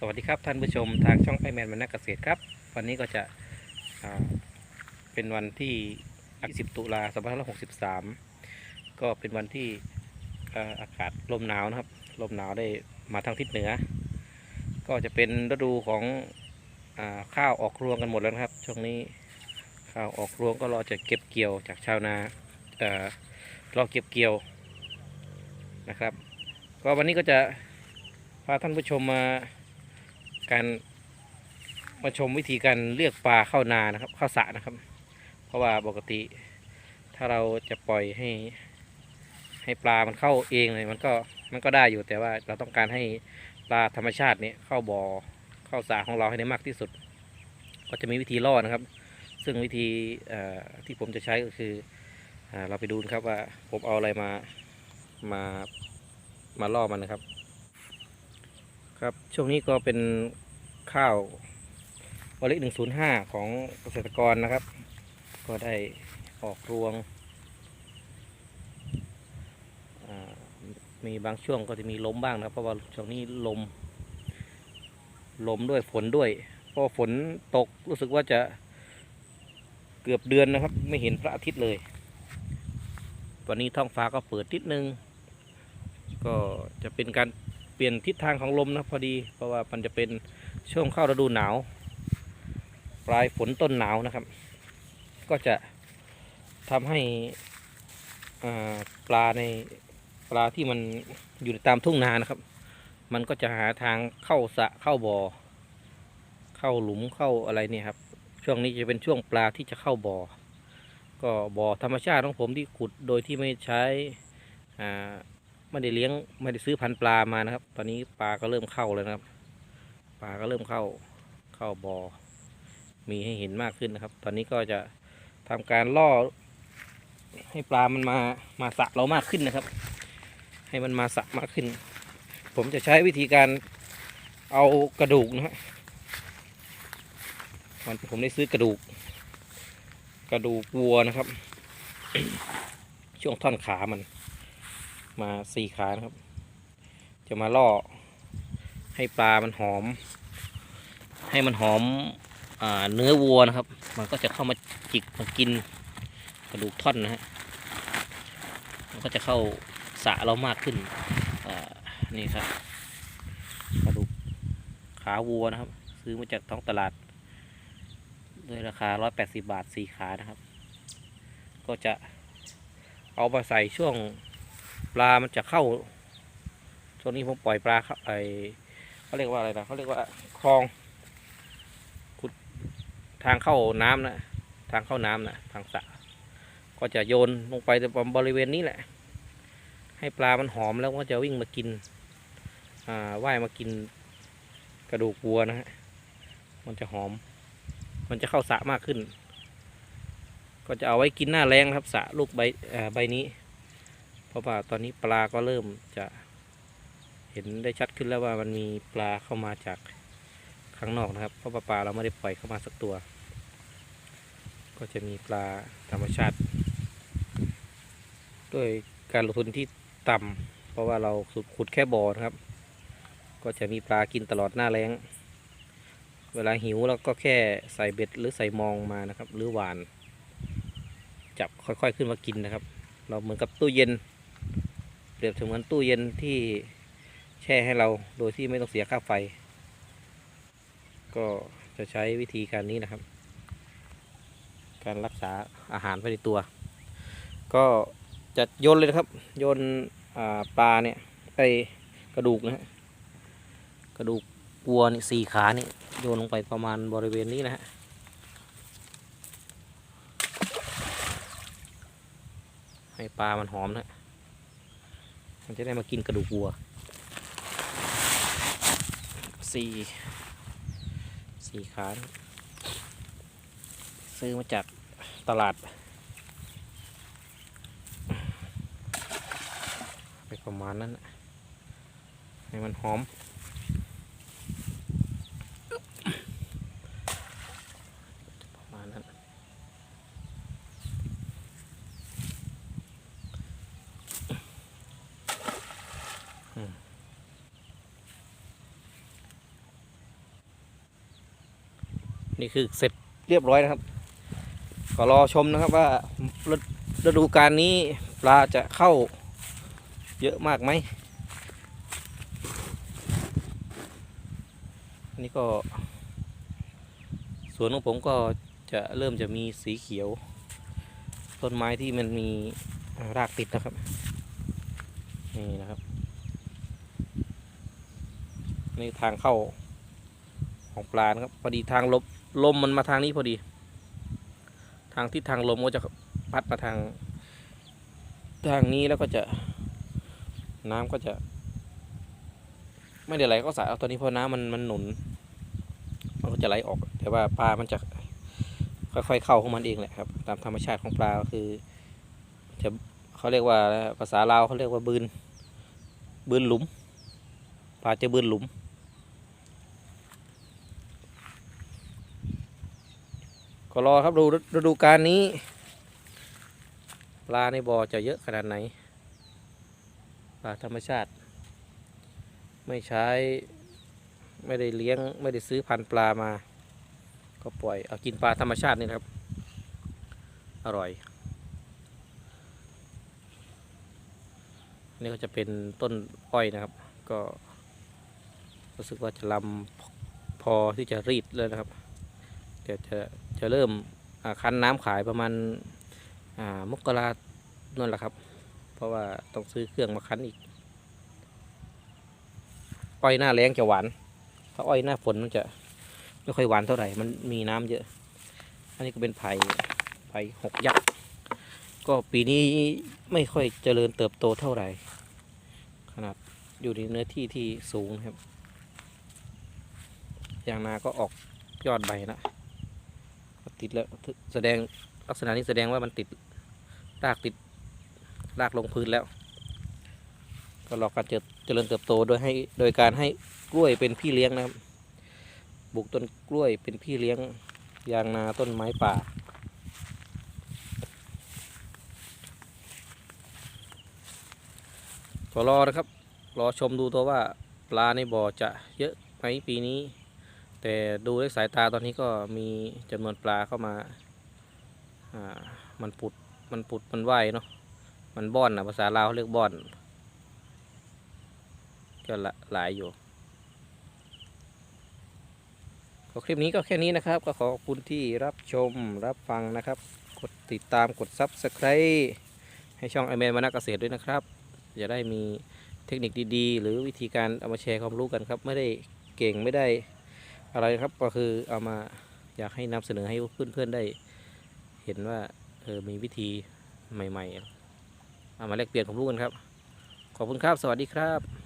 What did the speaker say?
สวัสดีครับท่านผู้ชมทางช่องไอแมนมันนักเกษตรครับ วันนี้ก็จะเป็นวันที่10ตุลา2563 ก็เป็นวันที่อากาศลมหนาวนะครับ ลมหนาวได้มาทางทิศเหนือ ก็จะเป็นฤดูของอข้าวออกรวงกันหมดแล้วนะครับ ช่วงนี้ข้าวออกรวงก็รอจะเก็บเกี่ยวจากชาวนาเอ่อรอเก็บเกี่ยวนะครับ ก็วันนี้ก็จะพาท่านผู้ชมมา การมาชมวิธีการเลือกปลาเข้านานะครับ เข้าสระนะครับ เพราะว่าปกติถ้าเราจะปล่อยให้ ให้ปลามันเข้าเองเลยมันก็มันก็ได้อยู่แต่ว่าเราต้องการให้ปลาธรรมชาติเนี่ยเข้าบ่อเข้าสระของเราให้ได้มากที่สุด ก็จะมีวิธีล่อนะครับ ซึ่งวิธีที่ผมจะใช้ก็คืออเราไปดูนะครับว่าผมเอาอะไรมามามาล่อมันนะครับ ครับช่วงนี้ก็เป็นข้าววอลิหนึ่งศูนย์ห้าของเกษตรกรนะครับ ก็ได้ออกรวง มีบางช่วงก็จะมีล้มบ้างนะครับ เพราะว่าช่วงนี้ลม ลมด้วยฝนด้วยเพราะฝนตกรู้สึกว่าจะเกือบเดือนนะครับ ไม่เห็นพระอาทิตย์เลย วันนี้ท้องฟ้าก็เปิดนิดนึง ก็จะเป็นการ เปลี่ยนทิศทางของลมนะพอดี เพราะว่ามันจะเป็นช่วงเข้าฤดูหนาว ปลายฝนต้นหนาวนะครับ ก็จะทำให้อ่าปลาในปลาที่มันอยู่ตามทุ่งนานะครับ มันก็จะหาทางเข้าสะเข้าบ่อ เข้าหลุมเข้าอะไรเนี่ยครับ ช่วงนี้จะเป็นช่วงปลาที่จะเข้าบ่อ ก็บ่อธรรมชาติของผมที่ขุดโดยที่ไม่ใช้อ่า ไม่ได้เลี้ยงไม่ได้ซื้อพันปลามานะครับ ตอนนี้ปลาก็เริ่มเข้าแล้วนะครับ ปลาก็เริ่มเข้าเข้าบอ่อมีให้เห็นมากขึ้นนะครับ ตอนนี้ก็จะทำการล่อ ให้ปลามันมามาสะเรามากขึ้นนะครับ ให้มันมาสะมากขึ้น ผมจะใช้วิธีการเอากระดูกนะฮะมันผมได้ซื้อกระดูก กระดูกวัวนะครับ ช่วงท่อนขามัน มาสี่ขานะครับ จะมาล่อให้ปลามันหอม ให้มันหอมอเนื้อวัวนะครับ มันก็จะเข้ามาจิกมากินกระดูกท่อนนะฮะมันก็จะเข้าสะเรามากขึ้นนี่ครับกระดูกขาวัวนะครับ ซื้อมาจากท้องตลาดด้วยราคา 180 บาทสี่ขานะครับ ก็จะเอามาใส่ช่วง ปลามันจะเข้าช่วงนี้ผมปล่อยปลาเข้าไอเขาเรียกว่าอะไรนะเขาเรียกว่าคลองขุดทางเข้าน้ำนะทางเข้าน้ำนะทางสระก็จะโยนลงไปบริเวณนี้แหละ ให้ปลามันหอมแล้วก็จะวิ่งมากินอ่าว่ายมากินกระดูกวัวนะฮะมันจะหอม มันจะเข้าสระมากขึ้น ก็จะเอาไว้กินหน้าแรงครับสระลูกใบใบนี้ ราะว่าตอนนี้ปลาก็เริ่มจะเห็นได้ชัดขึ้นแล้วว่ามันมีปลาเข้ามาจากข้างนอกนะครับ เพราะว่าปลาเราไม่ได้ปล่อยเข้ามาสักตัว ก็จะมีปลาธรรมชาติด้วยการลงทุนที่ต่ำเพราะว่าเราขุดแค่บ่อนะครับ ก็จะมีปลากินตลอดหน้าแล้งเวลาหิวเราก็แค่ใส่เบ็ดหรือใส่มองมานะครับ หรือหวาน จับค่อยๆขึ้นมากินนะครับ เราเหมือนกับตู้เย็น เปรียบเสมือนตู้เย็นที่แช่ให้เราโดยที่ไม่ต้องเสียค่าไฟ ก็จะใช้วิธีการนี้นะครับ การรักษาอาหารไว้ในตัว ก็จะโยนเลยนะครับ โยนปลาเนี่ยไปกระดูกนะฮะกระดูกวัวนี่สี่ขานี่โยนลงไปประมาณบริเวณนี้นะฮะให้ปลามันหอมนะ มันจะได้มากินกระดูกวัวสี่สี่ขานซื้อมาจากตลาด ไปประมาณนั้นน่ะให้มันหอมประมาณนั้น นี่คือเสร็จเรียบร้อยนะครับ ก็รอชมนะครับว่าฤดูกาลนี้ปลาจะเข้าเยอะมากไหมนนี่ก็สวนของผมก็จะเริ่มจะมีสีเขียว ต้นไม้ที่มันมีรากติดนะครับ นี่นะครับ นี่ทางเข้าของปลานะครับพอดีทางลม ลมมันมาทางนี้พอดี ทางทิศทางลมก็จะพัดมาทาง ทางนี้แล้วก็จะน้ำก็จะ ไม่ได้ไหลก็สายเอาตอนนี้เพราะน้ำมันมันหนุน มันก็จะไหลออก แต่ว่าปลามันจะค่อยๆเข้าของมันเองแหละครับ ตามธรรมชาติของปลาคือจะเขาเรียกว่าภาษาลาวเขาเรียกว่าบืนบืนหลุม ปลาจะบืนหลุม ก็รอครับดูฤดูกาลนี้ ปลาในบ่อจะเยอะขนาดไหน ปลาธรรมชาติ ไม่ใช้ ไม่ได้เลี้ยง ไม่ได้ซื้อพันธุ์ปลามา ก็ปล่อยเอากินปลาธรรมชาตินี่ครับ อร่อยนี่ก็จะเป็นต้นอ้อยนะครับ ก็รู้สึกว่าจะลำพอที่จะรีดเลยนะครับ เดี๋ยวจะจะเริ่มคั้นน้ำขายประมาณามกรานั่นแหละครับ เพราะว่าต้องซื้อเครื่องมาคั้นอีก อ้อยหน้าแรงจะหวานถ้าอ้อยหน้าฝนมันจะไม่ค่อยหวานเท่าไหร่ มันมีน้ำเยอะ อันนี้ก็เป็นไผ่ไผ่หกยักษ์ ก็ปีนี้ไม่ค่อยเจริญเติบโตเท่าไหร่ ขนาดอยู่ในเนื้อที่ที่สูงครับยางนาก็ออกยอดใบนะ ติดแล้วแสดงลักษณะนี้แสดงว่ามันติดรากติดรากลงพื้นแล้ว ก็รอการเจริญเจริญเติบโตโดยให้โดยการให้กล้วยเป็นพี่เลี้ยงนะครับปลูกต้นกล้วยเป็นพี่เลี้ยงยางนาต้นไม้ป่าก็รอนะครับ รอชมดูตัวว่าปลาในบ่อจะเยอะไหมปีนี้ แต่ดูด้วยสายตาตอนนี้ก็มีจำนวนปลาเข้ามาอ่ามันปุดมันปุดมันว่ายเนาะมันบ้อนนะภาษาลาวเขาเรียกบ้อน ก็ละหลายอยู่ก็คลิปนี้ก็แค่นี้นะครับ ก็ขอบคุณที่รับชมรับฟังนะครับ กดติดตามกด Subscribe ให้ช่องไอแมนมานักเกษตรด้วยนะครับ จะได้มีเทคนิคดีๆ หรือวิธีการเอามาแชร์ความรู้กันครับ ไม่ได้เก่งไม่ได้ อะไรครับก็คือเอามาอยากให้นำเสนอให้เพื่อนๆได้ เห็นว่าเออมีวิธีใหม่ๆเอามาแลกเปลี่ยนความรู้กันครับ ขอบคุณครับ สวัสดีครับ